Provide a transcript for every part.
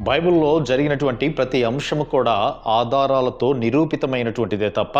బైబిల్లో జరిగినటువంటి ప్రతి అంశము కూడా ఆధారాలతో నిరూపితమైనటువంటిదే తప్ప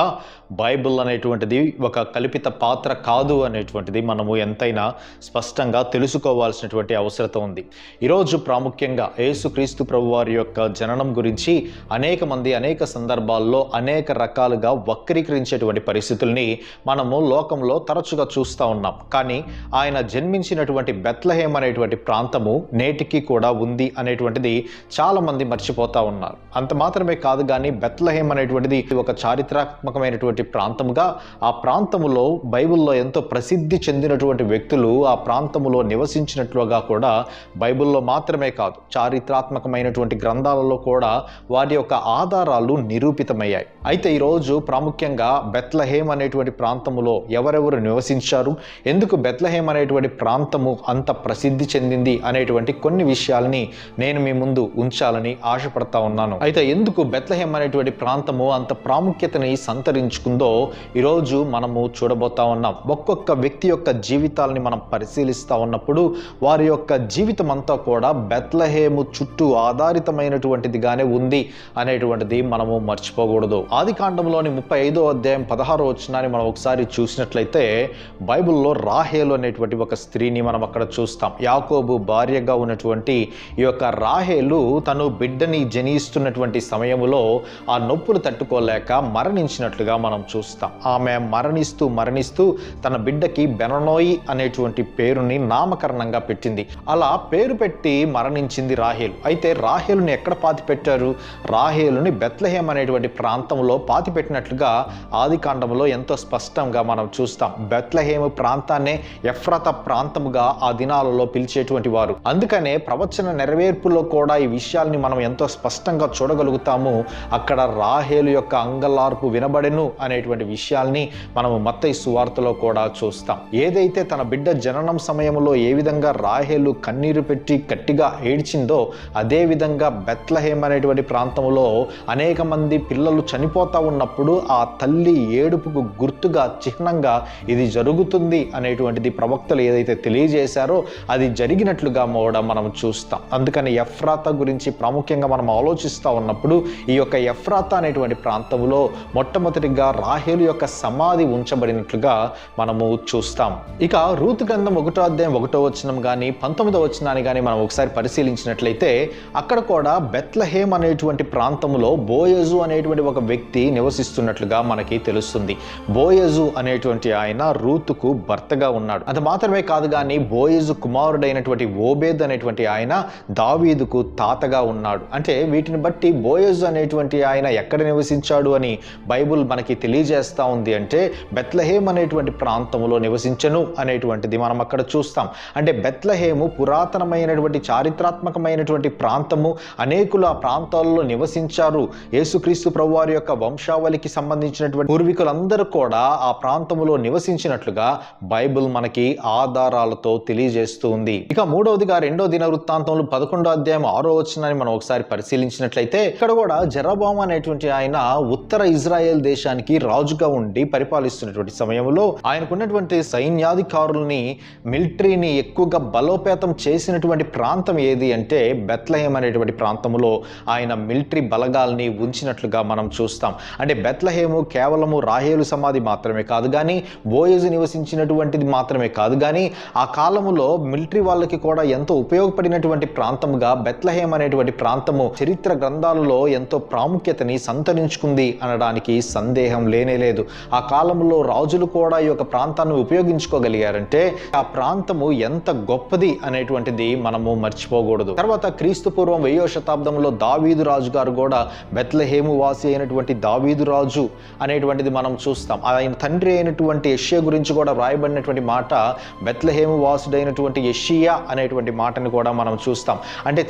బైబిల్ అనేటువంటిది ఒక కల్పిత పాత్ర కాదు అనేటువంటిది మనము ఎంతైనా స్పష్టంగా తెలుసుకోవాల్సినటువంటి అవసరత ఉంది. ఈరోజు ప్రాముఖ్యంగా యేసుక్రీస్తు ప్రభు వారి యొక్క జననం గురించి అనేక మంది అనేక సందర్భాల్లో అనేక రకాలుగా వక్రీకరించేటువంటి పరిస్థితుల్ని మనము లోకంలో తరచుగా చూస్తూ ఉన్నాం. కానీ ఆయన జన్మించినటువంటి బెత్లహేమ్ అనేటువంటి ప్రాంతము నేటికి కూడా ఉంది అనేటువంటిది చాలామంది మర్చిపోతూ మర్చిపోతా ఉన్నారు. అంత మాత్రమే కాదు కానీ బెత్లహేం అనేటువంటిది ఒక చారిత్రాత్మకమైనటువంటి ప్రాంతముగా ఆ ప్రాంతములో బైబిల్లో ఎంతో ప్రసిద్ధి చెందినటువంటి వ్యక్తులు ఆ ప్రాంతములో నివసించినట్లుగా కూడా బైబిల్లో మాత్రమే కాదు చారిత్రాత్మకమైనటువంటి గ్రంథాలలో కూడా వారి యొక్క ఆధారాలు నిరూపితమయ్యాయి. అయితే ఈరోజు ప్రాముఖ్యంగా బెత్లహేం అనేటువంటి ప్రాంతములో ఎవరెవరు నివసించారు? ఎందుకు బెత్లహేం అనేటువంటి ప్రాంతము అంత ప్రసిద్ధి చెందింది? అనేటువంటి కొన్ని విషయాల్ని నేను మీ ముందు ఉంచాలని ఆశపడతా ఉన్నాను. అయితే ఎందుకు బెత్లహేమ్ అనేటువంటి ప్రాంతము అంత ప్రాముఖ్యతని సంతరించుకుందో ఈరోజు మనము చూడబోతా ఉన్నాం. ఒక్కొక్క వ్యక్తి యొక్క జీవితాలని మనం పరిశీలిస్తూ ఉన్నప్పుడు వారి యొక్క జీవితం అంతా కూడా బెత్లహేము చుట్టూ ఆధారితమైనటువంటిదిగానే ఉంది అనేటువంటిది మనము మర్చిపోకూడదు. ఆది కాండంలోని ముప్పై ఐదో అధ్యాయం పదహారో వచ్చినాన్ని మనం ఒకసారి చూసినట్లయితే బైబిల్లో రాహేలు అనేటువంటి ఒక స్త్రీని మనం అక్కడ చూస్తాం. యాకోబు భార్యగా ఉన్నటువంటి ఈ యొక్క రాహేలు తను బిడ్డని జనిస్తున్నటువంటి సమయంలో ఆ నొప్పులు తట్టుకోలేక మరణించినట్లుగా మనం చూస్తాం. ఆమె మరణిస్తూ మరణిస్తూ తన బిడ్డకి బెననోయి అనేటువంటి పేరుని నామకరణంగా పెట్టింది. అలా పేరు పెట్టి మరణించింది రాహేలు. అయితే రాహేలుని ఎక్కడ పాతి పెట్టారు? రాహేలుని బెత్లహేం అనేటువంటి ప్రాంతంలో పాతి పెట్టినట్లుగా ఆది కాండంలో ఎంతో స్పష్టంగా మనం చూస్తాం. బెత్లహేము ప్రాంతాన్నే ఎఫ్రత ప్రాంతముగా ఆ దినాలలో పిలిచేటువంటి వారు. అందుకనే ప్రవచన నెరవేర్పులో కూడా ఈ విషయాల్ని మనం ఎంతో స్పష్టంగా చూడగలుగుతాము. అక్కడ రాహేలు యొక్క అంగలార్పు వినబడెను అనేటువంటి విషయాల్ని మనము మత్తయి సువార్తలో కూడా చూస్తాం. ఏదైతే తన బిడ్డ జననం సమయంలో ఏ విధంగా రాహేలు కన్నీరు పెట్టి గట్టిగా ఏడ్చిందో అదే విధంగా అనేటువంటి ప్రాంతంలో అనేక మంది పిల్లలు చనిపోతూ ఉన్నప్పుడు ఆ తల్లి ఏడుపుకు గుర్తుగా చిహ్నంగా ఇది జరుగుతుంది అనేటువంటిది ప్రవక్తలు ఏదైతే తెలియజేశారో అది జరిగినట్లుగా మోడ మనం చూస్తాం. అందుకని ఎఫ్రాత గురించి ప్రాముఖ్యంగా మనం ఆలోచిస్తూ ఉన్నప్పుడు ఈ యొక్క ఎఫ్రాత అనేటువంటి ప్రాంతంలో మొట్టమొదటిగా రాహేలు యొక్క సమాధి ఉంచబడినట్లుగా మనము చూస్తాం. ఇక రూతు గ్రంథం ఒకటో అధ్యాయం ఒకటో వచనం కానీ పంతొమ్మిదో వచనాన్ని కానీ మనం ఒకసారి పరిశీలించినట్లయితే అక్కడ కూడా బెత్లహేమ్ అనేటువంటి ప్రాంతంలో బోయజు అనేటువంటి ఒక వ్యక్తి నివసిస్తున్నట్లుగా మనకి తెలుస్తుంది. బోయజు అనేటువంటి ఆయన రూతుకు భర్తగా ఉన్నాడు. అది మాత్రమే కాదు కానీ బోయజు కుమారుడైనటువంటి ఓబేద్ అనేటువంటి ఆయన దావీదుకు తాతగా ఉన్నాడు. అంటే వీటిని బట్టి బోయజ్ అనేటువంటి ఆయన ఎక్కడ నివసించాడు అని బైబుల్ మనకి తెలియజేస్తూ ఉంది అంటే బెత్లహేమ్ అనేటువంటి ప్రాంతంలో నివసించను అనేటువంటిది మనం అక్కడ చూస్తాం. అంటే బెత్లహేము పురాతనమైనటువంటి చారిత్రాత్మకమైనటువంటి ప్రాంతము. అనేకులు ఆ ప్రాంతాల్లో నివసించారు. యేసుక్రీస్తు ప్రభువారి యొక్క వంశావళికి సంబంధించినటువంటి పూర్వీకులందరూ కూడా ఆ ప్రాంతంలో నివసించినట్లుగా బైబిల్ మనకి ఆధారాలతో తెలియజేస్తూ ఉంది. ఇక మూడవదిగా రెండో దిన వృత్తాంతంలో పదకొండో అధ్యాయం ఆరో వచ్చినాన్ని మనం ఒకసారి పరిశీలించినట్లయితే ఇక్కడ కూడా జరబాము అనేటువంటి ఆయన ఉత్తర ఇజ్రాయెల్ దేశానికి రాజుగా ఉండి పరిపాలిస్తున్నటువంటి సమయంలో ఆయనకున్నటువంటి సైన్యాధికారుల్ని మిలిటరీని ఎక్కువగా బలోపేతం చేసినటువంటి ప్రాంతం ఏది అంటే బెత్లహేమ్ అనేటువంటి ప్రాంతంలో ఆయన మిలిటరీ బలగాల్ని ఉంచినట్లుగా మనం చూస్తాం. అంటే బెత్లహేము కేవలము రాహేలు సమాధి మాత్రమే కాదు కానీ బోయజు నివసించినటువంటిది మాత్రమే కాదు కానీ ఆ కాలములో మిలిటరీ వాళ్ళకి కూడా ఎంతో ఉపయోగపడినటువంటి ప్రాంతముగా బెత్లహేం అనేటువంటి ప్రాంతము చరిత్ర గ్రంథాలలో ఎంతో ప్రాముఖ్యతని సంతరించుకుంది అనడానికి సందేహం లేనే లేదు. ఆ కాలంలో రాజులు కూడా ఈ యొక్క ప్రాంతాన్ని ఉపయోగించుకోగలిగారంటే ఆ ప్రాంతము ఎంత గొప్పది అనేటువంటిది మనము మర్చిపోకూడదు. తర్వాత క్రీస్తు పూర్వం వెయ్యో శతాబ్దంలో దావీదు రాజు గారు కూడా బెత్లహేము వాసి అయినటువంటి దావీదు రాజు అనేటువంటిది మనం చూస్తాం. ఆయన తండ్రి అయినటువంటి యష్యా గురించి కూడా వ్రాయబడినటువంటి మాట బెత్లహేము వాసుడైనటువంటి యషియా అనేటువంటి మాటని కూడా మనం చూస్తాం. అంటే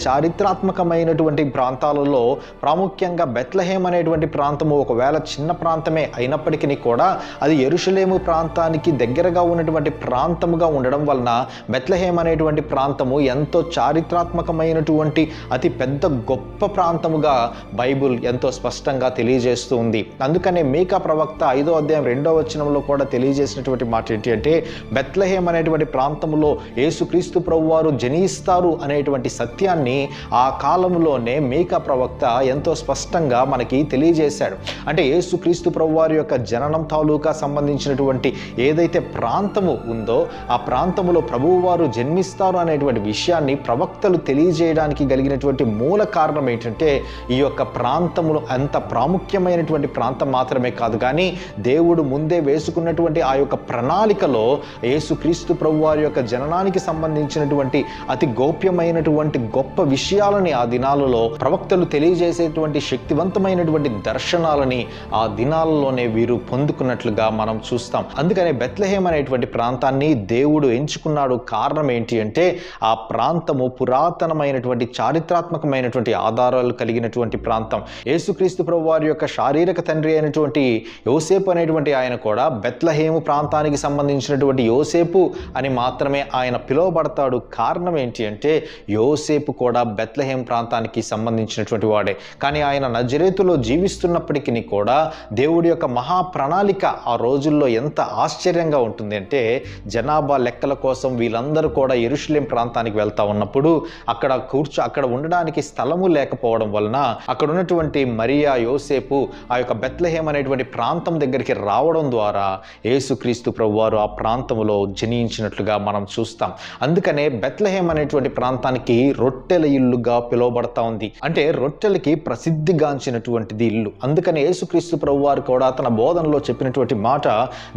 చారిత్రాత్మకమైనటువంటి ప్రాంతాలలో ప్రాముఖ్యంగా బెత్లహేం అనేటువంటి ప్రాంతము ఒకవేళ చిన్న ప్రాంతమే అయినప్పటికీ కూడా అది ఎరుషలేము ప్రాంతానికి దగ్గరగా ఉన్నటువంటి ప్రాంతముగా ఉండడం వలన బెత్లహేం అనేటువంటి ప్రాంతము ఎంతో చారిత్రాత్మకమైనటువంటి అతి పెద్ద గొప్ప ప్రాంతముగా బైబుల్ ఎంతో స్పష్టంగా తెలియజేస్తూ ఉంది. అందుకనే మీకా ప్రవక్త ఐదో అధ్యాయం రెండో వచనంలో కూడా తెలియజేసినటువంటి మాట ఏంటి అంటే బెత్లహేం అనేటువంటి ప్రాంతంలో యేసుక్రీస్తు ప్రభువారు జనిస్తారు అనేటువంటి సత్యాన్ని ఆ ఆ కాలంలోనే మీకా ప్రవక్త ఎంతో స్పష్టంగా మనకి తెలియజేశాడు. అంటే యేసుక్రీస్తు ప్రభువారి యొక్క జననం తాలూకా సంబంధించినటువంటి ఏదైతే ప్రాంతము ఉందో ఆ ప్రాంతములో ప్రభువువారు జన్మిస్తారు అనేటువంటి విషయాన్ని ప్రవక్తలు తెలియజేయడానికి కలిగినటువంటి మూల కారణం ఏంటంటే ఈ యొక్క ప్రాంతములు అంత ప్రాముఖ్యమైనటువంటి ప్రాంతం మాత్రమే కాదు. కానీ దేవుడు ముందే వేసుకున్నటువంటి ఆ యొక్క ప్రణాళికలో యేసుక్రీస్తు ప్రభువారి యొక్క జననానికి సంబంధించినటువంటి అతి గోప్యమైనటువంటి గొప్ప విషయాలని ఆ దినాలలో ప్రవక్తలు తెలియజేసేటువంటి శక్తివంతమైనటువంటి దర్శనాలని ఆ దినాలలోనే వీరు పొందుకున్నట్లుగా మనం చూస్తాం. అందుకనే బెత్లహేమ్ అనేటువంటి ప్రాంతాన్ని దేవుడు ఎంచుకున్నాడు కారణం ఏంటి అంటే ఆ ప్రాంతము పురాతనమైనటువంటి చారిత్రాత్మకమైనటువంటి ఆధారాలు కలిగినటువంటి ప్రాంతం. యేసుక్రీస్తు ప్రభు వారి యొక్క శారీరక తండ్రి అయినటువంటి యోసేపు అనేటువంటి ఆయన కూడా బెత్లహేము ప్రాంతానికి సంబంధించినటువంటి యోసేపు అని మాత్రమే ఆయన పిలువబడతాడు. కారణం ఏంటి అంటే యోసేపు కూడా బెత్ బెత్లహేం ప్రాంతానికి సంబంధించినటువంటి వాడే. కానీ ఆయన నజరేతులో జీవిస్తున్నప్పటికీ కూడా దేవుడి యొక్క మహా ప్రణాళిక ఆ రోజుల్లో ఎంత ఆశ్చర్యంగా ఉంటుంది అంటే జనాభా లెక్కల కోసం వీళ్ళందరూ కూడా ఎరుషులేం ప్రాంతానికి వెళ్తా ఉన్నప్పుడు అక్కడ కూర్చో అక్కడ ఉండడానికి స్థలము లేకపోవడం వలన అక్కడ ఉన్నటువంటి మరియా యోసేపు ఆ యొక్క బెత్లహేం అనేటువంటి ప్రాంతం దగ్గరికి రావడం ద్వారా యేసుక్రీస్తు ప్రభువారు ఆ ప్రాంతంలో జనించినట్లుగా మనం చూస్తాం. అందుకనే బెత్లహేం అనేటువంటి ప్రాంతానికి రొట్టెల ఇల్లు ఇల్లుగా పిలువబడతా ఉంది. అంటే రొట్టెలకి ప్రసిద్ధిగాంచినటువంటిది ఇల్లు. అందుకని యేసుక్రీస్తు ప్రభువారు కూడా తన బోధనలో చెప్పినటువంటి మాట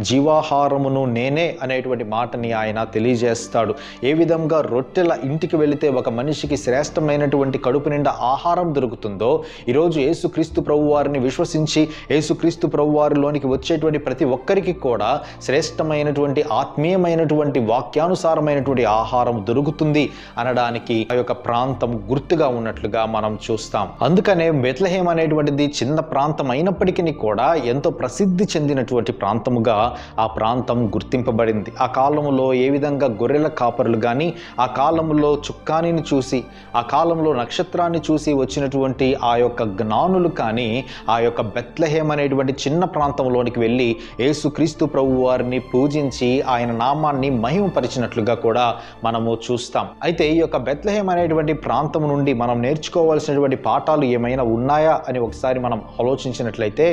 జీవాహారమును నేనే అనేటువంటి మాటని ఆయన తెలియజేస్తాడు. ఏ విధంగా రొట్టెల ఇంటికి వెళితే ఒక మనిషికి శ్రేష్టమైనటువంటి కడుపు నిండా ఆహారం దొరుకుతుందో ఈరోజు యేసుక్రీస్తు ప్రభు వారిని విశ్వసించి యేసుక్రీస్తు ప్రభు వారిలోనికి వచ్చేటువంటి ప్రతి ఒక్కరికి కూడా శ్రేష్టమైనటువంటి ఆత్మీయమైనటువంటి వాక్యానుసారమైనటువంటి ఆహారం దొరుకుతుంది అనడానికి ఆ యొక్క ప్రాంతం గుర్తుగా ఉన్నట్లుగా మనం చూస్తాం. అందుకనే బెత్లహేమ్ అనేటువంటిది చిన్న ప్రాంతం అయినప్పటికీ కూడా ఎంతో ప్రసిద్ధి చెందినటువంటి ప్రాంతముగా ఆ ప్రాంతం గుర్తింపబడింది. ఆ కాలంలో ఏ విధంగా గొర్రెల కాపరులు కానీ ఆ కాలంలో చుక్కానిని చూసి ఆ కాలంలో నక్షత్రాన్ని చూసి వచ్చినటువంటి ఆ యొక్క జ్ఞానులు కానీ ఆ యొక్క బెత్లహేం అనేటువంటి చిన్న ప్రాంతంలోనికి వెళ్ళి యేసుక్రీస్తు ప్రభు వారిని పూజించి ఆయన నామాన్ని మహిమపరిచినట్లుగా కూడా మనము చూస్తాం. అయితే ఈ యొక్క బెత్లహేం అనేటువంటి ప్రాంతం నుండి మనం నేర్చుకోవాల్సినటువంటి పాఠాలు ఏమైనా ఉన్నాయా అని ఒకసారి మనం ఆలోచించినట్లయితే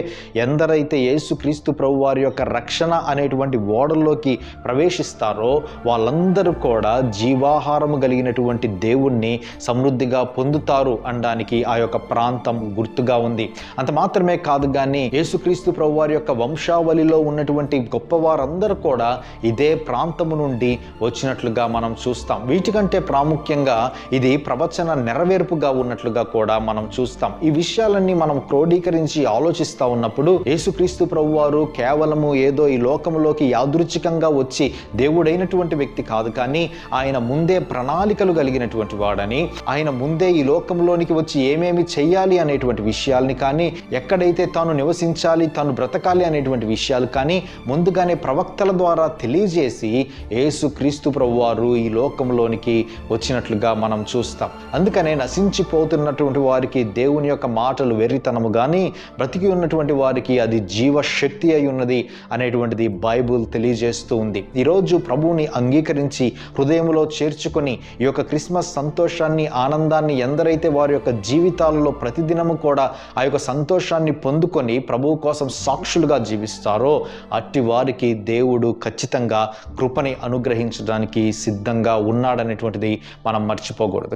ఎందరైతే యేసుక్రీస్తు ప్రభు వారి యొక్క రక్షణ అనేటువంటి ఓడల్లోకి ప్రవేశిస్తారో వాళ్ళందరూ కూడా జీవాహారము కలిగినటువంటి దేవుణ్ణి సమృద్ధిగా పొందుతారు అనడానికి ఆ యొక్క ప్రాంతం గుర్తుగా ఉంది. అంత మాత్రమే కాదు కానీ యేసుక్రీస్తు ప్రభు వారి యొక్క వంశావళిలో ఉన్నటువంటి గొప్పవారందరూ కూడా ఇదే ప్రాంతము నుండి వచ్చినట్లుగా మనం చూస్తాం. వీటికంటే ప్రాముఖ్యంగా ఇది ప్రవచన నెరవేర్పుగా ఉన్నట్లుగా కూడా మనం చూస్తాం. ఈ విషయాలన్నీ మనం క్రోడీకరించి ఆలోచిస్తూ ఉన్నప్పుడు యేసుక్రీస్తు ప్రభు వారు కేవలము ఏదో ఈ లోకంలోకి యాదృచ్ఛికంగా వచ్చి దేవుడైనటువంటి వ్యక్తి కాదు కానీ ఆయన ముందే ప్రణాళికలు కలిగినటువంటి వాడని ఆయన ముందే ఈ లోకంలోనికి వచ్చి ఏమేమి చేయాలి అనేటువంటి విషయాల్ని కానీ ఎక్కడైతే తాను నివసించాలి తాను బ్రతకాలి అనేటువంటి విషయాలు కానీ ముందుగానే ప్రవక్తల ద్వారా తెలియజేసి యేసు క్రీస్తు ప్రభువారు ఈ లోకంలోనికి వచ్చినట్లుగా మనం చూస్తాం. అందుకనే నశించిపోతున్నటువంటి వారికి దేవుని యొక్క మాటలు వెర్రితనము కానీ బ్రతికి ఉన్నటువంటి వారికి అది జీవశక్తి అయి ఉన్నది అనేటువంటిది బైబుల్ తెలియజేస్తూ ఉంది. ఈరోజు ప్రభువుని అంగీకరించి హృదయంలో చేర్చుకొని ఈ యొక్క క్రిస్మస్ సంతోషాన్ని ఆనందాన్ని ఎందరైతే వారి యొక్క జీవితాలలో ప్రతిదినము కూడా ఆ యొక్క సంతోషాన్ని పొందుకొని ప్రభువు కోసం సాక్షులుగా జీవిస్తారో అట్టి వారికి దేవుడు ఖచ్చితంగా కృపని అనుగ్రహించడానికి సిద్ధంగా ఉన్నాడనేటువంటిది మనం మర్చిపోకూడదు.